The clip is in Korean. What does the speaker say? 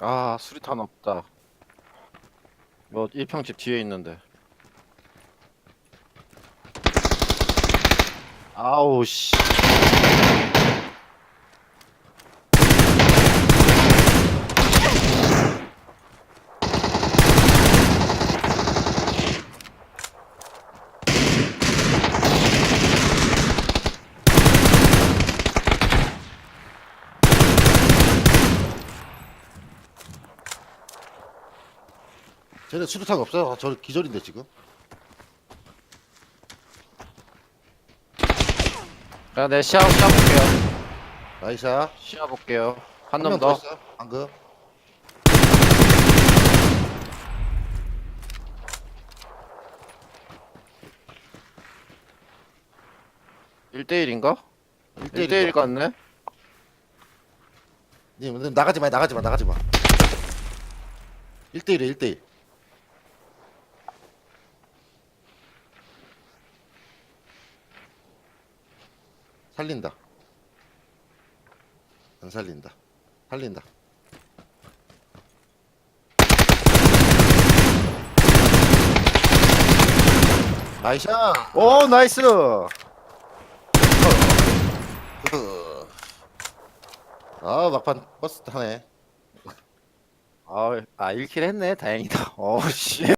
아 수리탄 없다. 뭐 1평집 뒤에 있는데. 아우 씨 쟤네 수류탄 없어요. 아, 저 기절인데 지금. 야, 내 시야 시야 볼게요 나이샤. 시야 볼게요 한명놈더 있어요. 방금. 일대일인가 1대1 1대1 같네 님, 님, 나가지 마, 나가지 마, 나가지 마. 1대1에 1대1. 살린다. 안 살린다. 살린다. 나이샤! 오 나이스 아, 막판 버스 타네. 아, 아 1킬 했네 다행이다 어 씨